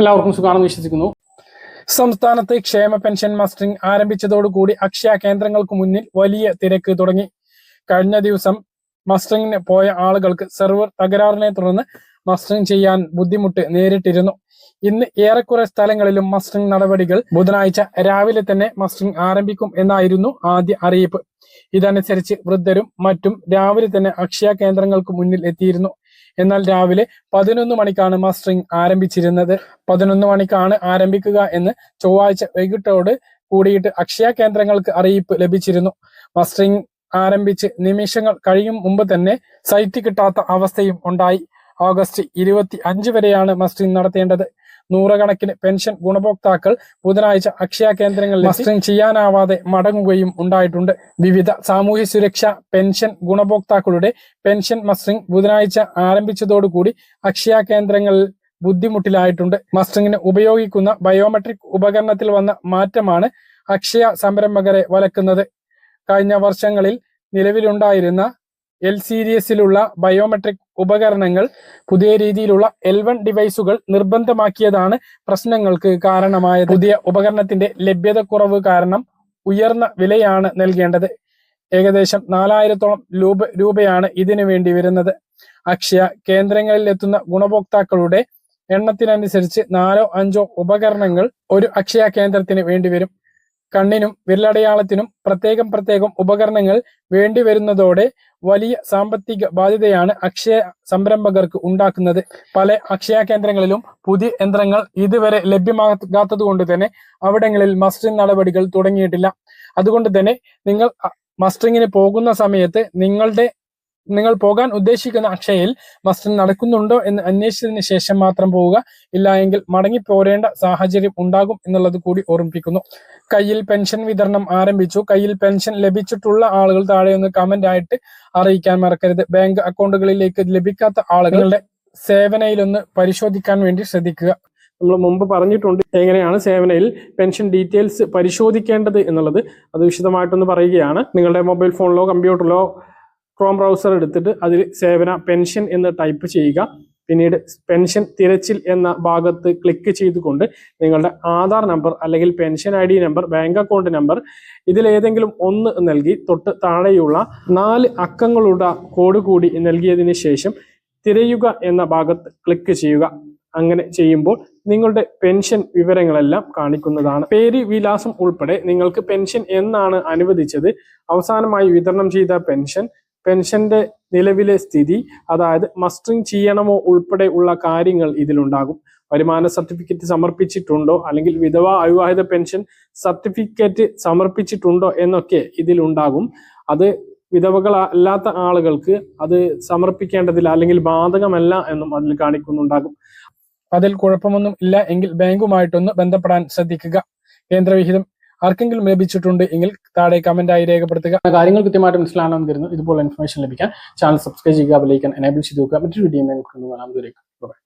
എല്ലാവർക്കും സുഖമാണെന്ന് വിശ്വസിക്കുന്നു. സംസ്ഥാനത്ത് ക്ഷേമ പെൻഷൻ മസ്റ്ററിംഗ് ആരംഭിച്ചതോടുകൂടി അക്ഷയ കേന്ദ്രങ്ങൾക്ക് മുന്നിൽ വലിയ തിരക്ക് തുടങ്ങി. കഴിഞ്ഞ ദിവസം മസ്റ്ററിംഗിന് പോയ ആളുകൾക്ക് സെർവർ തകരാറിനെ തുടർന്ന് മസ്റ്ററിംഗ് ചെയ്യാൻ ബുദ്ധിമുട്ട് നേരിട്ടിരുന്നു. ഇന്ന് ഏറെക്കുറെ സ്ഥലങ്ങളിലും മസ്റ്ററിംഗ് നടപടികൾ ബുധനാഴ്ച രാവിലെ തന്നെ മസ്റ്ററിംഗ് ആരംഭിക്കും എന്നായിരുന്നു ആദ്യ അറിയിപ്പ്. ഇതനുസരിച്ച് വൃദ്ധരും മറ്റും രാവിലെ തന്നെ അക്ഷയ കേന്ദ്രങ്ങൾക്ക് മുന്നിൽ എത്തിയിരുന്നു. എന്നാൽ രാവിലെ പതിനൊന്ന് മണിക്കാണ് മസ്റ്ററിംഗ് ആരംഭിച്ചിരുന്നത്. പതിനൊന്ന് മണിക്കാണ് ആരംഭിക്കുക എന്ന് ചൊവ്വാഴ്ച വൈകിട്ടോട് കൂടിയിട്ട് അക്ഷയ കേന്ദ്രങ്ങൾക്ക് അറിയിപ്പ് ലഭിച്ചിരുന്നു. മസ്റ്ററിംഗ് ആരംഭിച്ച് നിമിഷങ്ങൾ കഴിയും മുമ്പ് തന്നെ സൈറ്റ് കിട്ടാത്ത അവസ്ഥയും ഉണ്ടായി. ഓഗസ്റ്റ് ഇരുപത്തി അഞ്ച് വരെയാണ് മസ്റ്ററിംഗ് നടത്തേണ്ടത്. നൂറുകണക്കിന് പെൻഷൻ ഗുണഭോക്താക്കൾ ബുധനാഴ്ച അക്ഷയ കേന്ദ്രങ്ങളിൽ മസ്റ്ററിംഗ് ചെയ്യാനാവാതെ മടങ്ങുകയും ഉണ്ടായിട്ടുണ്ട്. വിവിധ സാമൂഹ്യ സുരക്ഷ പെൻഷൻ ഗുണഭോക്താക്കളുടെ പെൻഷൻ മസ്റ്ററിംഗ് ബുധനാഴ്ച ആരംഭിച്ചതോടുകൂടി അക്ഷയ കേന്ദ്രങ്ങളിൽ ബുദ്ധിമുട്ടിലായിട്ടുണ്ട്. മസ്റ്ററിംഗിന് ഉപയോഗിക്കുന്ന ബയോമെട്രിക് ഉപകരണത്തിൽ വന്ന മാറ്റമാണ് അക്ഷയ സംരംഭകരെ വലക്കുന്നത്. കഴിഞ്ഞ വർഷങ്ങളിൽ നിലവിലുണ്ടായിരുന്ന എൽ സീരീസിലുള്ള ബയോമെട്രിക് ഉപകരണങ്ങൾ പുതിയ രീതിയിലുള്ള എൽ വൺ ഡിവൈസുകൾ നിർബന്ധമാക്കിയതാണ് പ്രശ്നങ്ങൾക്ക് കാരണമായത്. പുതിയ ഉപകരണത്തിന്റെ ലഭ്യതക്കുറവ് കാരണം ഉയർന്ന വിലയാണ് നൽകേണ്ടത്. ഏകദേശം നാലായിരത്തോളം രൂപ രൂപയാണ് ഇതിനു വേണ്ടി വരുന്നത്. അക്ഷയ കേന്ദ്രങ്ങളിൽ എത്തുന്ന ഗുണഭോക്താക്കളുടെ എണ്ണത്തിനനുസരിച്ച് നാലോ അഞ്ചോ ഉപകരണങ്ങൾ ഒരു അക്ഷയ കേന്ദ്രത്തിന് വേണ്ടിവരും കണ്ണിനും വിരലടയാളത്തിനും പ്രത്യേകം പ്രത്യേകം ഉപകരണങ്ങൾ വേണ്ടിവരുന്നതോടെ വലിയ സാമ്പത്തിക ബാധ്യതയാണ് അക്ഷയ സംരംഭകർക്ക് ഉണ്ടാക്കുന്നത്. പല അക്ഷയ കേന്ദ്രങ്ങളിലും പുതിയ യന്ത്രങ്ങൾ ഇതുവരെ ലഭ്യമാകാത്തത് കൊണ്ട് തന്നെ അവിടങ്ങളിൽ മസ്റ്ററിംഗ് നടപടികൾ തുടങ്ങിയിട്ടില്ല. അതുകൊണ്ട് തന്നെ നിങ്ങൾ മസ്റ്ററിങ്ങിന് പോകുന്ന സമയത്ത് നിങ്ങളുടെ നിങ്ങൾ പോകാൻ ഉദ്ദേശിക്കുന്ന അക്ഷയയിൽ മസ്റ്ററിംഗ് നടക്കുന്നുണ്ടോ എന്ന് അന്വേഷിച്ചതിന് ശേഷം മാത്രം പോവുക. ഇല്ല എങ്കിൽ മടങ്ങി പോരേണ്ട സാഹചര്യം ഉണ്ടാകും എന്നുള്ളത് കൂടി ഓർമ്മിപ്പിക്കുന്നു. കയ്യിൽ പെൻഷൻ വിതരണം ആരംഭിച്ചു. കയ്യിൽ പെൻഷൻ ലഭിച്ചിട്ടുള്ള ആളുകൾ താഴെ ഒന്ന് കമന്റ് ആയിട്ട് അറിയിക്കാൻ മറക്കരുത്. ബാങ്ക് അക്കൗണ്ടുകളിലേക്ക് ലഭിക്കാത്ത ആളുകളുടെ സേവനയിലൊന്ന് പരിശോധിക്കാൻ വേണ്ടി ശ്രദ്ധിക്കുക. നമ്മൾ മുമ്പ് പറഞ്ഞിട്ടുണ്ട് എങ്ങനെയാണ് സേവനയിൽ പെൻഷൻ ഡീറ്റെയിൽസ് പരിശോധിക്കേണ്ടത് എന്നുള്ളത്. അത് വിശദമായിട്ടൊന്ന് പറയുകയാണ്. നിങ്ങളുടെ മൊബൈൽ ഫോണിലോ കമ്പ്യൂട്ടറിലോ ക്രോം ബ്രൗസർ എടുത്തിട്ട് അതിൽ സേവന പെൻഷൻ എന്ന് ടൈപ്പ് ചെയ്യുക. പിന്നീട് പെൻഷൻ തിരച്ചിൽ എന്ന ഭാഗത്ത് ക്ലിക്ക് ചെയ്തുകൊണ്ട് നിങ്ങളുടെ ആധാർ നമ്പർ അല്ലെങ്കിൽ pension I D number bank account number ഇതിലേതെങ്കിലും ഒന്ന് നൽകി തൊട്ട് താഴെയുള്ള നാല് അക്കങ്ങളുടെ കോഡ് കൂടി നൽകിയതിന് ശേഷം തിരയുക എന്ന ഭാഗത്ത് ക്ലിക്ക് ചെയ്യുക. അങ്ങനെ ചെയ്യുമ്പോൾ നിങ്ങളുടെ പെൻഷൻ വിവരങ്ങളെല്ലാം കാണിക്കുന്നതാണ്. പേര് വിലാസം ഉൾപ്പെടെ നിങ്ങൾക്ക് പെൻഷൻ എന്നാണ് അനുവദിച്ചത്. അവസാനമായി വിതരണം ചെയ്ത പെൻഷൻ പെൻഷന്റെ നിലവിലെ സ്ഥിതി അതായത് മസ്റ്ററിംഗ് ചെയ്യണമോ ഉൾപ്പെടെ ഉള്ള കാര്യങ്ങൾ ഇതിലുണ്ടാകും. വരുമാന സർട്ടിഫിക്കറ്റ് സമർപ്പിച്ചിട്ടുണ്ടോ അല്ലെങ്കിൽ വിധവ അവിവാഹിത പെൻഷൻ സർട്ടിഫിക്കറ്റ് സമർപ്പിച്ചിട്ടുണ്ടോ എന്നൊക്കെ ഇതിലുണ്ടാകും. അത് വിധവകൾ അല്ലാത്ത ആളുകൾക്ക് അത് സമർപ്പിക്കേണ്ടതില്ല അല്ലെങ്കിൽ ബാധകമല്ല എന്നും അതിൽ കാണിക്കുന്നുണ്ടാകും. അതിൽ കുഴപ്പമൊന്നും ഇല്ല എങ്കിൽ ബാങ്കുമായിട്ടൊന്ന് ബന്ധപ്പെടാൻ ശ്രദ്ധിക്കുക. കേന്ദ്രവിഹിതം ആർക്കെങ്കിലും ലഭിച്ചിട്ടുണ്ട് എങ്കിൽ താഴെ കമന്റായി രേഖപ്പെടുത്തുക. കാര്യങ്ങൾ കൃത്യമായിട്ട് മനസ്സിലാണെന്ന് കരുതുന്നു. ഇതുപോലെ ഇൻഫർമേഷൻ ലഭിക്കാൻ ചാനൽ സബ്സ്ക്രൈബ് ചെയ്യുക ബെലൈക്കൻ എനേബിൾ ചെയ്ത് നോക്കുക മറ്റൊരു വീഡിയോ നമുക്ക് കാണാം.